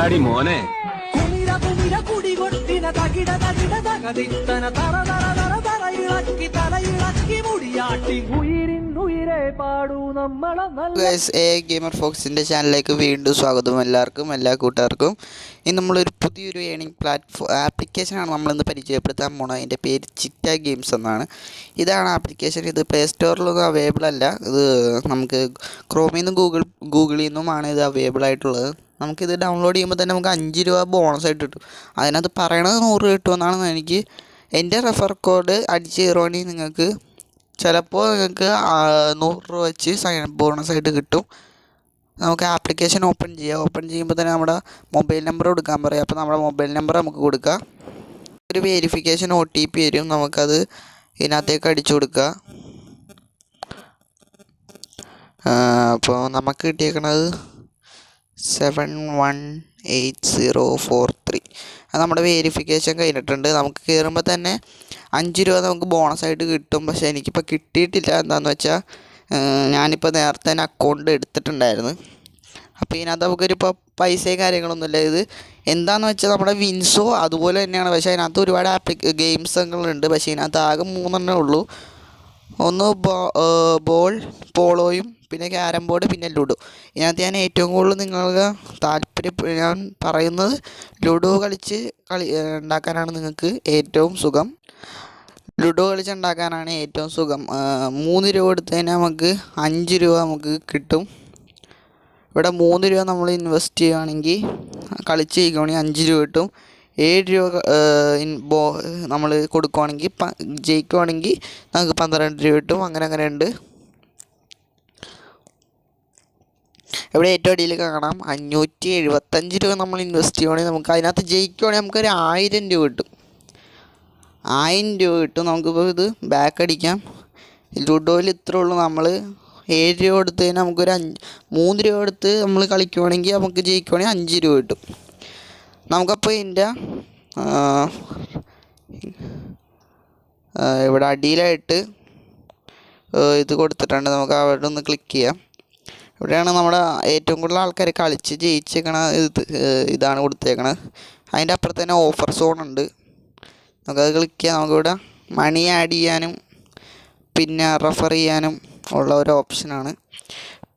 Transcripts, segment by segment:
എന്താടി മോനെ. കുമിര കുമിര കുടികൊട്ടിന തകിട തകിട തകതിത്തന തറ തറ തറ തറ ഇളക്കി തല ഇളക്കി മുടിയാട്ടി ഉയിരിൻ ഉയിരെ പാടൂ നമ്മളെ നല്ല ഗൈസ് എ ഗെയിമർ ഫോക്സിന്റെ ചാനലിലേക്ക് വീണ്ടും സ്വാഗതം എല്ലാവർക്കും എല്ലാ കൂട്ടുകാർക്കും. ഇന്ന് നമ്മളൊരു പുതിയൊരു ഏണിംഗ് പ്ലാറ്റ്ഫോം ആപ്ലിക്കേഷനാണ് നമ്മളിന്ന് പരിചയപ്പെടുത്താൻ പോണത്. അതിന്റെ പേര് ചിറ്റ ഗെയിംസ് എന്നാണ്. ഇതാണ് ആപ്ലിക്കേഷൻ ഇത് പ്ലേ സ്റ്റോറിലൊന്നും അവൈലബിൾ അല്ല. ഇത് നമുക്ക് ക്രോമിൽ നിന്നും ഗൂഗിൾ ഗൂഗിളിൽ നിന്നുമാണ് ഇത് അവൈലബിൾ ആയിട്ടുള്ളത്. നമുക്കിത് ഡൗൺലോഡ് ചെയ്യുമ്പോൾ തന്നെ നമുക്ക് അഞ്ച് രൂപ ബോണസ് ആയിട്ട് കിട്ടും. അതിനകത്ത് പറയണത് നൂറ് കിട്ടുമെന്നാണ് എനിക്ക് എന്റെ റെഫർ കോഡ് അടിച്ച് കയറുവാണെങ്കിൽ നിങ്ങൾക്ക് ചിലപ്പോൾ നിങ്ങൾക്ക് നൂറ് രൂപ വെച്ച് സൈൻ ബോണസ് ആയിട്ട് കിട്ടും. നമുക്ക് ആപ്ലിക്കേഷൻ ഓപ്പൺ ചെയ്യാം. ഓപ്പൺ ചെയ്യുമ്പോൾ തന്നെ നമ്മുടെ മൊബൈൽ നമ്പർ കൊടുക്കാൻ പറയും. അപ്പോൾ നമ്മുടെ മൊബൈൽ നമ്പർ നമുക്ക് കൊടുക്കാം. ഒരു വെരിഫിക്കേഷൻ ഒ ടി പി വരും. നമുക്കത് ഇതിനകത്തേക്ക് അടിച്ചു കൊടുക്കുക അപ്പോൾ നമുക്ക് കിട്ടിയേക്കണത് seven one eight zero four three അത് നമ്മുടെ വേരിഫിക്കേഷൻ കഴിഞ്ഞിട്ടുണ്ട്. നമുക്ക് കയറുമ്പോൾ തന്നെ അഞ്ച് രൂപ നമുക്ക് ബോണസായിട്ട് കിട്ടും. പക്ഷേ എനിക്കിപ്പോൾ കിട്ടിയിട്ടില്ല. എന്താണെന്ന് വെച്ചാൽ ഞാനിപ്പോൾ നേരത്തെ തന്നെ അക്കൗണ്ട് എടുത്തിട്ടുണ്ടായിരുന്നു. അപ്പോൾ ഇതിനകത്ത് നമുക്കൊരു ഇപ്പോൾ പൈസയും കാര്യങ്ങളൊന്നുമില്ല. ഇത് എന്താണെന്ന് വെച്ചാൽ നമ്മുടെ വിൻസോ അതുപോലെ തന്നെയാണ്. പക്ഷേ അതിനകത്ത് ഒരുപാട് ആപ്ലി ഉണ്ട് പക്ഷേ ഇതിനകത്ത് ആകെ മൂന്നെണ്ണേ ഉള്ളൂ. ഒന്ന് ബോൾ പോളോയും പിന്നെ ക്യാരം ബോർഡ് പിന്നെ ലുഡോ. ഇതിനകത്ത് ഞാൻ ഏറ്റവും കൂടുതൽ നിങ്ങൾക്ക് താല്പര്യം ഞാൻ പറയുന്നത് ലുഡോ കളിച്ച് കളി ഉണ്ടാക്കാനാണ് നിങ്ങൾക്ക് ഏറ്റവും സുഖം. ലുഡോ കളിച്ച് ഉണ്ടാക്കാനാണ് ഏറ്റവും സുഖം. മൂന്ന് രൂപ കഴിഞ്ഞാൽ നമുക്ക് അഞ്ച് രൂപ നമുക്ക് കിട്ടും. ഇവിടെ മൂന്ന് രൂപ നമ്മൾ ഇൻവെസ്റ്റ് ചെയ്യുകയാണെങ്കിൽ കളിച്ച് ജയിക്കുകയാണെങ്കിൽ അഞ്ച് രൂപ കിട്ടും. ഏഴ് രൂപ ബോ നമ്മൾ കൊടുക്കുവാണെങ്കിൽ ജയിക്കുവാണെങ്കിൽ നമുക്ക് പന്ത്രണ്ട് രൂപ കിട്ടും. അങ്ങനെ അങ്ങനെ ഉണ്ട്. ഇവിടെ ഏറ്റവും അടിയിൽ കാണാം. അഞ്ഞൂറ്റി എഴുപത്തഞ്ച് രൂപ നമ്മൾ ഇൻവെസ്റ്റ് ചെയ്യുവാണെങ്കിൽ നമുക്ക് അതിനകത്ത് ജയിക്കുവാണെങ്കിൽ നമുക്കൊരു ആയിരം രൂപ കിട്ടും. ആയിരം രൂപ കിട്ടും. നമുക്കിപ്പോൾ ഇത് ബാക്ക് അടിക്കാം. ലുഡോയിൽ ഇത്രേ ഉള്ളൂ നമ്മൾ ഏഴ് രൂപ കൊടുത്ത് കഴിഞ്ഞാൽ നമുക്കൊരു അഞ്ച് മൂന്ന് രൂപ കൊടുത്ത് നമ്മൾ കളിക്കുവാണെങ്കിൽ നമുക്ക് ജയിക്കുവാണെങ്കിൽ അഞ്ച് രൂപ കിട്ടും. നമുക്കപ്പോൾ ഇതിന്റെ ഇവിടെ അടിയിലായിട്ട് ഇത് കൊടുത്തിട്ടുണ്ട്. നമുക്ക് അവിടെ ഒന്ന് ക്ലിക്ക് ചെയ്യാം. ഇവിടെയാണ് നമ്മുടെ ഏറ്റവും കൂടുതൽ ആൾക്കാർ കളിച്ച് ജയിച്ചേക്കണ ഇത് ഇതാണ് കൊടുത്തേക്കണത്. അതിന്റെ അപ്പുറത്ത് തന്നെ ഓഫർ സോൺ ഉണ്ട്. നമുക്കത് ക്ലിക്ക് ചെയ്യാം. നമുക്കിവിടെ മണി ആഡ് ചെയ്യാനും പിന്നെ റെഫർ ചെയ്യാനും ഉള്ള ഒരു ഓപ്ഷനാണ്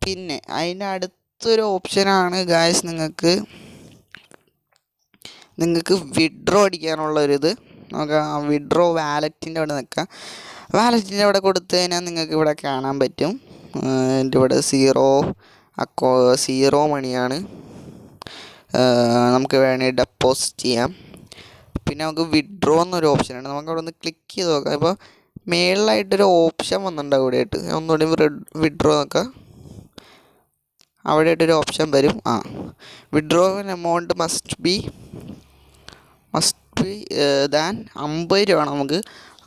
പിന്നെ അതിന്റെ അടുത്തൊരു ഓപ്ഷനാണ് ഗായ്സ് നിങ്ങൾക്ക് നിങ്ങൾക്ക് വിഡ്രോ അടിക്കാനുള്ള ഒരു ഇത്. നമുക്ക് ആ വിഡ്രോ വാലറ്റിന്റെ അവിടെ നിൽക്കാം. വാലറ്റിന്റെ അവിടെ കൊടുത്തു കഴിഞ്ഞാൽ നിങ്ങൾക്ക് ഇവിടെ കാണാൻ പറ്റും. എന്റെ ഇവിടെ സീറോ അക്കോ സീറോ മണിയാണ്. നമുക്ക് വേണമെങ്കിൽ ഡെപ്പോസിറ്റ് ചെയ്യാം. പിന്നെ നമുക്ക് വിഡ്രോ എന്നൊരു ഓപ്ഷൻ ഉണ്ട്. നമുക്ക് അവിടെ ഒന്ന് ക്ലിക്ക് ചെയ്ത് നോക്കാം. ഇപ്പോൾ മേളിലായിട്ടൊരു ഓപ്ഷൻ വന്നിട്ടുണ്ട് അവിടെ ആയിട്ട് ഒന്നുകൂടി വിഡ്രോ നോക്കാം. അവിടെ ആയിട്ടൊരു ഓപ്ഷൻ വരും. ആ withdraw amount must be than അമ്പത് രൂപയാണ് നമുക്ക്.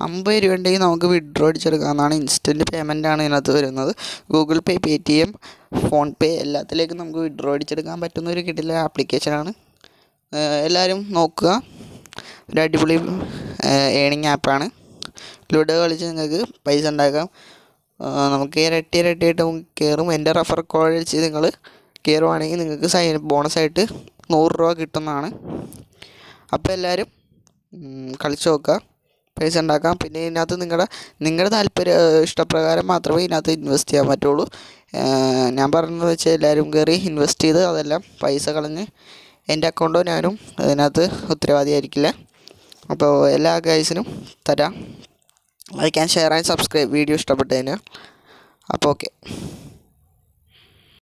അമ്പത് രൂപ ഉണ്ടെങ്കിൽ നമുക്ക് വിഡ്രോ അടിച്ചെടുക്കാവുന്നതാണ്. ഇൻസ്റ്റന്റ് പേയ്മെന്റ് ആണ് ഇതിനകത്ത് വരുന്നത്. Google Pay Paytm PhonePe എല്ലാത്തിലേക്കും നമുക്ക് വിഡ്രോ അടിച്ചെടുക്കാൻ പറ്റുന്ന ഒരു കിട്ടില്ല ആപ്ലിക്കേഷനാണ് എല്ലാവരും നോക്കുക. ഒരു അടിപൊളി ഏണിങ് ആപ്പാണ് ലുഡോ കളിച്ച് നിങ്ങൾക്ക് പൈസ ഉണ്ടാക്കാം. നമുക്ക് ഇരട്ടി ഇരട്ടിയായിട്ട് കയറും. എന്റെ റെഫർ കോഡ് അടിച്ച് നിങ്ങൾ കയറുവാണെങ്കിൽ നിങ്ങൾക്ക് സൈ ബോണസായിട്ട് നൂറ് രൂപ കിട്ടുന്നതാണ്. അപ്പോൾ എല്ലാവരും കളിച്ച് നോക്കുക. പൈസ ഉണ്ടാക്കാം. പിന്നെ ഇതിനകത്ത് നിങ്ങളുടെ നിങ്ങളുടെ താല്പര്യ ഇഷ്ടപ്രകാരം മാത്രമേ ഇതിനകത്ത് ഇൻവെസ്റ്റ് ചെയ്യാൻ പറ്റുള്ളൂ. ഞാൻ പറഞ്ഞത് വെച്ചാൽ എല്ലാവരും കയറി ഇൻവെസ്റ്റ് ചെയ്ത് അതെല്ലാം പൈസ കളഞ്ഞ് എന്റെ അക്കൗണ്ടോ ഞാനും അതിനകത്ത് ഉത്തരവാദിയായിരിക്കില്ല. അപ്പോൾ എല്ലാ ഗൈസിനും തരാം. Like and share and subscribe video ഇഷ്ടപ്പെട്ടതിന്. അപ്പോൾ ഓക്കെ